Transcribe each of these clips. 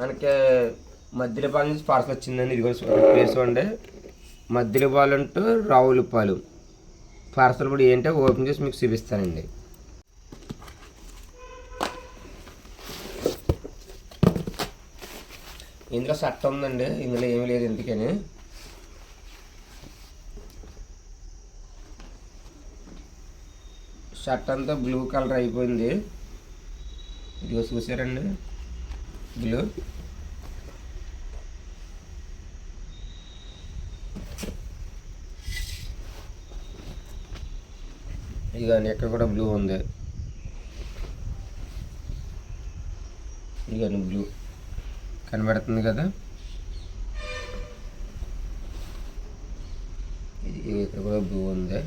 మనకి మద్దిలపాలెం నుంచి పార్సల్ వచ్చిందండి ఇది ప్లేస్ ఉండే మద్దిలపాలెం టు రావులపాలెం పార్సల్ కూడా ఏంటో ఓపెన్ చేసి మీకు చూపిస్తానండి. ఇందులో షర్ట్ ఉందండి ఇందులో ఏమీ లేదు ఎందుకని షర్ట్ అంతా బ్లూ కలర్ అయిపోయింది. ఇదిగో చూసారండి. బ్లూ ఇక ఎక్కడ కూడా బ్లూ ఉంది. ఇక బ్లూ కనబడుతుంది కదా? ఇది ఇక్కడ కూడా బ్లూ ఉంది.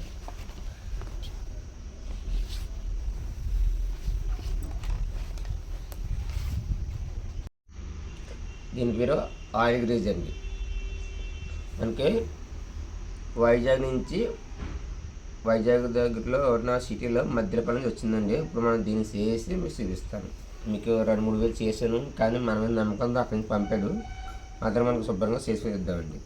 దీని పేరు ఆయిల్ గ్రీజ్ అండి మనకి వైజాగ్ నుంచి వైజాగ్ దగ్గరలో ఉన్న సిటీలో మధ్యపల్లి నుంచి వచ్చిందండి ఇప్పుడు మనం దీన్ని చేసి మీకు చూపిస్తాను. మీకు రెండు మూడు వేలు చేశాను కానీ మన మీద నమ్మకంతో అక్కడి నుంచి పంపాడు. మాత్రం మనకు శుభ్రంగా చేసి ఇద్దామండి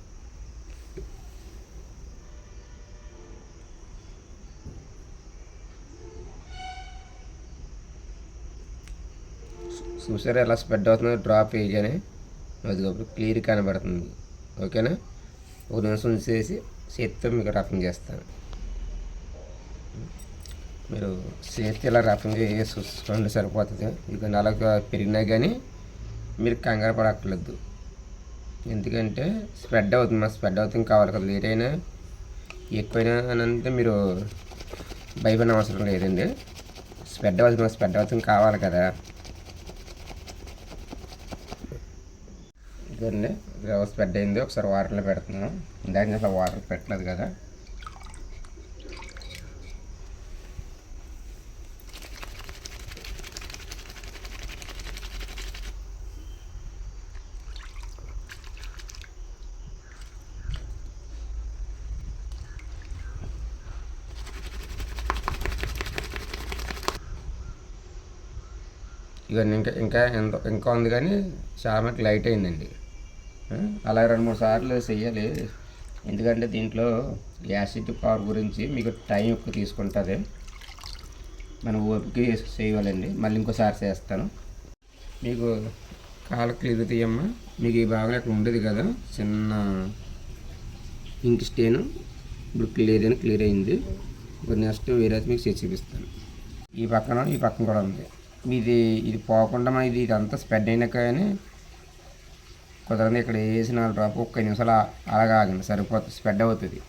చూసారా ఎలా స్ప్రెడ్ అవుతుందో డ్రాప్ వేయగానే. అది క్లియర్ కనబడుతుంది. ఓకేనా? ఒక నిమిషం ఉంచేసి చేతితో మీకు రఫింగ్ చేస్తాను. మీరు చేతి ఇలా రఫింగ్ చేసి చూసుకోండి సరిపోతుంది. ఇక నలక పెరిగినా కానీ మీరు కంగారు పడక్కర్లేదు. ఎందుకంటే స్ప్రెడ్ అవుతుంది మా స్ప్రెడ్ అవుతుంది కావాలి కదా. లేట్ అయినా ఎక్కువైనా అంటే మీరు భయపడిన అవసరం లేదండి. స్ప్రెడ్ అవుతుంది స్ప్రెడ్ అవుతుంది కావాలి కదా. ఇదండి గ్రౌస్ స్ప్రెడ్ అయింది. ఒకసారి వాటర్లో పెడుతున్నాం. ఇందాక అసలు వాటర్ పెట్టలేదు కదా. ఇవన్నీ ఇంకా ఇంకా ఎంత ఇంకా ఉంది కానీ చాలా మటుకు లైట్ అయిందండి. అలా రెండు మూడు సార్లు చెయ్యాలి. ఎందుకంటే దీంట్లో యాసిడ్ పవర్ గురించి మీకు టైం ఎక్కువ తీసుకుంటుంది. మనం ఓపిక చేయాలండి. మళ్ళీ ఇంకోసారి చేస్తాను. మీకు కాలు క్లియర్ తీయమ్మా. మీకు ఈ భాగం ఇక్కడ ఉండేది కదా? చిన్న ఇంక్ స్టేను. ఇప్పుడు క్లియర్ అని క్లియర్ అయింది. ఇప్పుడు నెక్స్ట్ వేరే మీకు చేసి చూపిస్తాను. ఈ పక్కన ఈ పక్కన కూడా ఉంది. ఇది ఇది పోకుండా మన ఇది ఇదంతా స్ప్రెడ్ అయినా కానీ కుదరదు ఇక్కడ వేసిన డ్రాప్ ఒక్క నిమిషాలు అలాగా ఆగండి సరిపోతుంది స్ప్రెడ్ అవుతుంది.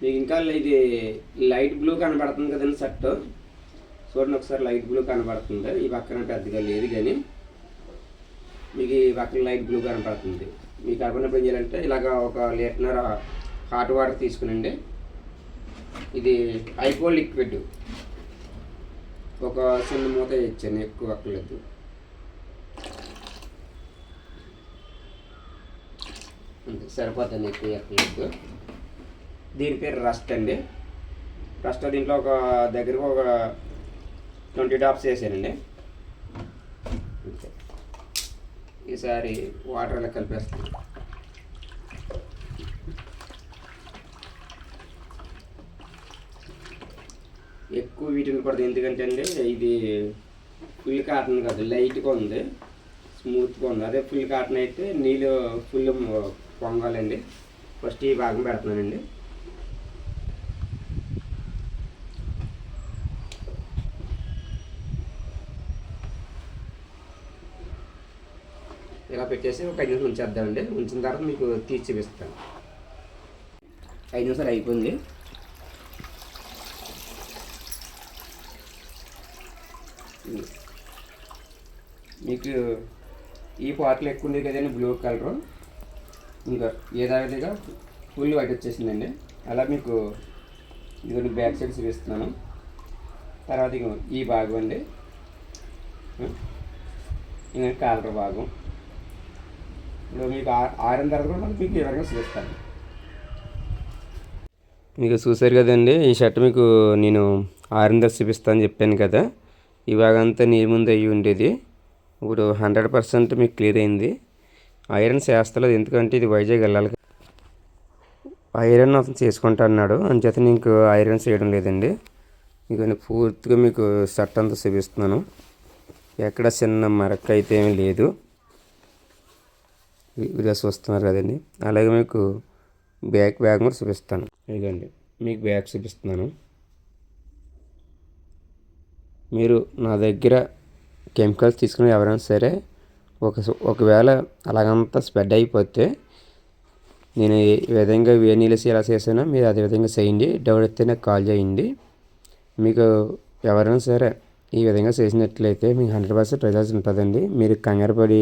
మీకు ఇంకా ఇది లైట్ బ్లూ కనబడుతుంది కదండి షర్ట్. చూడండి ఒకసారి లైట్ బ్లూ కనబడుతుంది? ఈ పక్కన పెద్దగా లేదు కానీ మీకు ఈ పక్కన లైట్ బ్లూ కనపడుతుంది మీకు కనపడినప్పుడు ఏం చేయాలంటే ఇలాగ ఒక లీటర్ హాట్ వాటర్ తీసుకునండి. ఇది ఐపో లిక్విడ్ ఒక చిన్న మూత ఇచ్చాను ఎక్కువ అక్కర్లేదు. సరిపోతుంది ఎక్కువ ఎక్కలేదు దీని పేరు రస్ట్ అండి. రస్ట్ దీంట్లో ఒక దగ్గరకు ఒక ట్వంటీ టాప్స్ వేసానండి. ఈసారి వాటర్ అలా కలిపేస్తాను. ఎక్కువ వీటిని పడదు ఎందుకంటే అండి ఇది ఫుల్ కాటన్ కాదు లైట్గా ఉంది. స్మూత్గా ఉంది. అదే ఫుల్ కాటన్ అయితే నీళ్ళు ఫుల్ పొంగాలండి. ఫస్ట్ ఈ భాగం పెడుతున్నానండి. ఇలా పెట్టేసి ఒక ఐదు నిమిషాలు ఉంచేద్దామండి. ఉంచిన తర్వాత మీకు తీసి చూపిస్తాను. ఐదు నిమిషాలు అయిపోయింది. మీకు ఈ పాటలు ఎక్కువ ఉంది కదండి బ్లూ కలర్. ఇంకా ఏదావిధిగా ఫుల్ వైట్ వచ్చేసిందండి. అలా మీకు ఇదిగోండి బ్యాక్ సైడ్ చూపిస్తున్నాను. తర్వాత ఈ భాగం అండి. ఇంకా కాలర్ భాగం. ఇప్పుడు మీకు ఆరిన తర్వాత కూడా మీకు ఈ రకంగా చూపిస్తాను. మీకు చూసారు కదండి ఈ షర్ట్ మీకు నేను ఆరిన తర్వాత చూపిస్తాను చెప్పాను కదా. ఈ భాగం అంతా నీ ముందు అయ్యి ఉండేది. ఇప్పుడు హండ్రెడ్ పర్సెంట్ మీకు క్లియర్ అయింది. ఐరన్ చేస్తలేదు. ఎందుకంటే ఇది వైజాగ్ వెళ్ళాలి ఐరన్ అతను చేసుకుంటా అన్నాడు. అంచేత నీకు ఐరన్ చేయడం లేదండి. ఇక నేను పూర్తిగా మీకు షర్ట్ అంతా చూపిస్తున్నాను. ఎక్కడ చిన్న మరక అయితే ఏమీ లేదు. వీడియో చూస్తున్నారు కదండి. అలాగే మీకు బ్యాక్ బ్యాగ్ కూడా చూపిస్తాను. ఇదిగోండి. మీకు బ్యాగ్ చూపిస్తున్నాను. మీరు నా దగ్గర కెమికల్స్ తీసుకుని ఎవరైనా సరే ఒక ఒకవేళ అలాగంతా స్ప్రెడ్ అయిపోతే నేను ఏ విధంగా వేడి నీళ్ళు ఎలా చేసానో మీరు అదే విధంగా చేయండి. డౌట్ అయితే నాకు కాల్ చేయండి. మీకు ఎవరైనా సరే ఈ విధంగా చేసినట్లయితే మీకు హండ్రెడ్ పర్సెంట్ రిజల్ట్స్ ఉంటుందండి. మీరు కంగారు పడి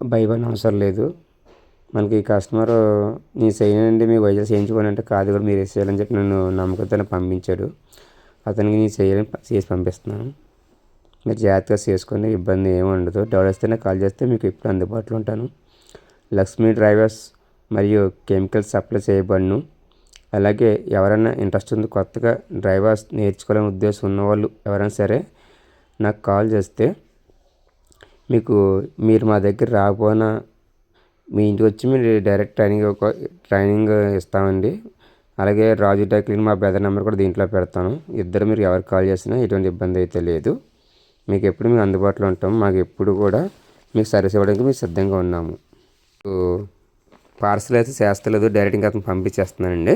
భయపడిన అవసరం లేదు. మనకి కస్టమర్ నేను చేయనండి మీ వైద్యులు చేయించుకోని అంటే కాదు కూడా మీరు చేయాలని చెప్పి నన్ను నమ్మకంతో పంపించాడు. అతనికి నేను చేయాలని చేసి పంపిస్తున్నాను. మీరు జాగ్రత్తగా చేసుకోండి ఇబ్బంది ఏమి ఉండదు. డౌట్ వస్తేనే కాల్ చేస్తే మీకు ఇప్పుడు అందుబాటులో ఉంటాను. లక్ష్మీ డ్రైవర్స్ మరియు కెమికల్స్ సప్లై చేయబడును. అలాగే ఎవరైనా ఇంట్రెస్ట్ ఉంది కొత్తగా డ్రైవర్స్ నేర్చుకోవాలని ఉద్దేశం ఉన్నవాళ్ళు ఎవరైనా సరే నాకు కాల్ చేస్తే మీకు మీరు మా దగ్గర రాకపోయినా మీ ఇంటికి వచ్చి మీరు డైరెక్ట్ ట్రైనింగ్ ఒక ట్రైనింగ్ ఇస్తామండి. అలాగే రాజు డైక్లిన్ మా బ్రదర్ నెంబర్ కూడా దీంట్లో పెడతాను. ఇద్దరు మీరు ఎవరికి కాల్ చేసినా ఎటువంటి ఇబ్బంది అయితే లేదు. మీకు ఎప్పుడు మేము అందుబాటులో ఉంటాం మాకు ఎప్పుడు కూడా మీకు సర్వీస్ ఇవ్వడానికి మేము సిద్ధంగా ఉన్నాము. పార్సల్ అయితే చేస్తలేదు డైరెక్ట్ ఇంకా అతను పంపించేస్తున్నానండి